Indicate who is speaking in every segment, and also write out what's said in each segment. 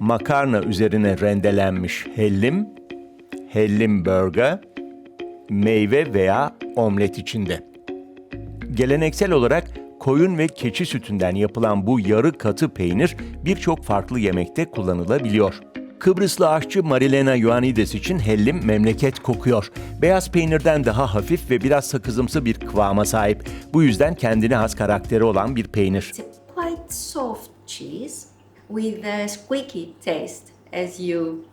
Speaker 1: makarna üzerine rendelenmiş hellim, hellim burger, meyve veya omlet içinde. Geleneksel olarak koyun ve keçi sütünden yapılan bu yarı katı peynir birçok farklı yemekte kullanılabiliyor. Kıbrıslı aşçı Marilena Ioannidis için hellim memleket kokuyor. Beyaz peynirden daha hafif ve biraz sakızımsı bir kıvama sahip. Bu yüzden kendine has karakteri olan bir peynir.
Speaker 2: It's quite soft cheese with a squeaky taste as you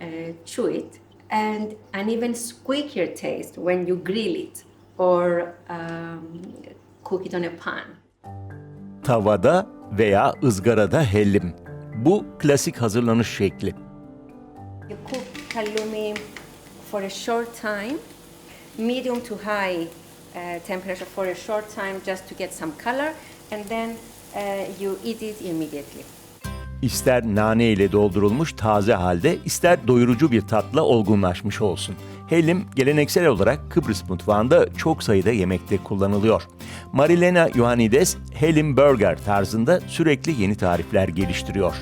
Speaker 2: uh, chew it, and an even squeakier taste when you grill it or um, cook it on a pan.
Speaker 1: Tavada veya ızgarada hellim. Bu klasik hazırlanış şekli.
Speaker 2: You cook halloumi for a short time, medium to high uh, temperature for a short time just to get some color, and then uh, you eat it immediately.
Speaker 1: İster nane ile doldurulmuş taze halde, ister doyurucu bir tatla olgunlaşmış olsun. Hellim geleneksel olarak Kıbrıs mutfağında çok sayıda yemekte kullanılıyor. Marilena Ioannidis, hellim burger tarzında sürekli yeni tarifler geliştiriyor.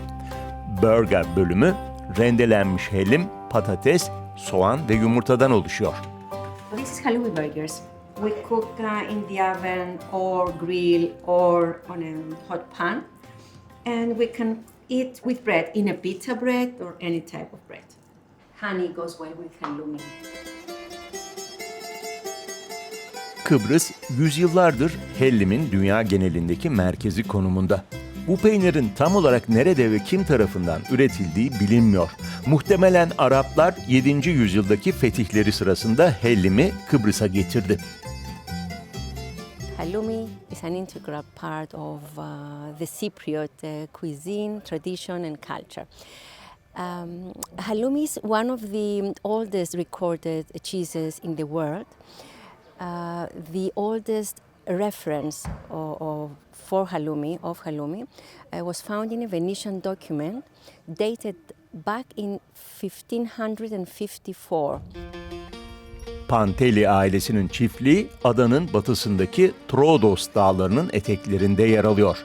Speaker 1: Burger bölümü rendelenmiş hellim, patates, soğan ve yumurtadan oluşuyor.
Speaker 2: This is halloumi burgers. We cook uh, in the oven or grill or on a hot pan, and we can eat with bread in a pita bread or any type of bread. Honey goes well with halloumi.
Speaker 1: Kıbrıs yüzyıllardır hellimin dünya genelindeki merkezi konumunda. Bu peynirin tam olarak nerede ve kim tarafından üretildiği bilinmiyor. Muhtemelen Araplar 7. yüzyıldaki fetihleri sırasında hellimi Kıbrıs'a getirdi.
Speaker 2: Halloumi is an integral part of uh, the Cypriot uh, cuisine, tradition, and culture. Um, halloumi is one of the oldest recorded cheeses in the world. Uh, the oldest reference of, of, for halloumi, of halloumi, uh, was found in a Venetian document dated back in 1554.
Speaker 1: Panteli ailesinin çiftliği adanın batısındaki Troodos dağlarının eteklerinde yer alıyor.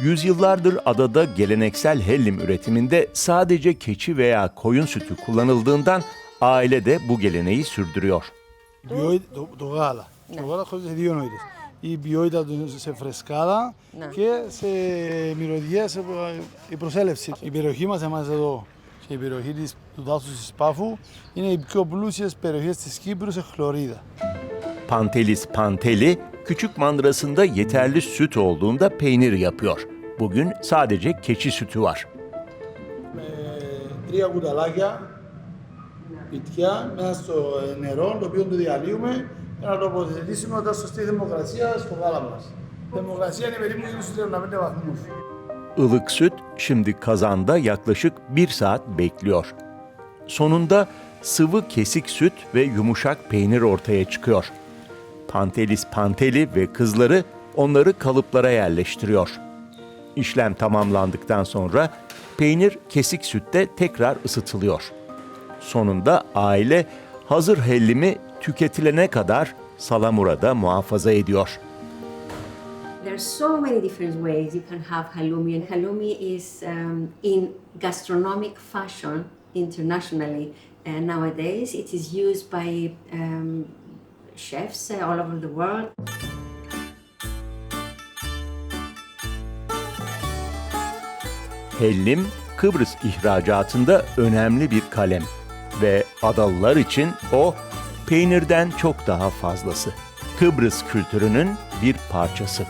Speaker 1: Yüzyıllardır adada geleneksel hellim üretiminde sadece keçi veya koyun sütü kullanıldığından aile de bu geleneği sürdürüyor.
Speaker 3: Bioi, το, το γάλα. Το γάλα χωρίζεται σε δύο νοήτες. Η ποιότητα του σε φρεσκάδα
Speaker 2: Ναι.
Speaker 3: και σε μυρωδιά, σε η προσέλευση. Η περιοχή μας εμάς εδώ και η περιοχή της, του δάσους της Πάφου είναι οι πιο πλούσιες περιοχές της Κύπρου σε χλωρίδα.
Speaker 1: Pantelis panteli, küçük mandırasında yeterli süt olduğunda peynir yapıyor. Bugün sadece keçi sütü var.
Speaker 3: Με τρία κουταλάκια πιτιά μέσα στο νερό, το οποίο το διαλύουμε για να το αποθετήσουμε όταν σωστή θερμοκρασία στο γάλα μας. Η θερμοκρασία είναι περίπου γύρω στους 35 βαθμούς.
Speaker 1: Ilık süt şimdi kazanda yaklaşık bir saat bekliyor. Sonunda sıvı kesik süt ve yumuşak peynir ortaya çıkıyor. Pantelis Panteli ve kızları onları kalıplara yerleştiriyor. İşlem tamamlandıktan sonra peynir kesik sütte tekrar ısıtılıyor. Sonunda aile hazır hellimi tüketilene kadar salamurada muhafaza ediyor.
Speaker 2: There's so many different ways you can have halloumi, and halloumi is um, in gastronomic fashion internationally. And nowadays, it is used by um, chefs uh, all over the world.
Speaker 1: Hellim, Kıbrıs ihracatında önemli bir kalem ve adalılar için o peynirden çok daha fazlası. Kıbrıs kültürünün bir parçası.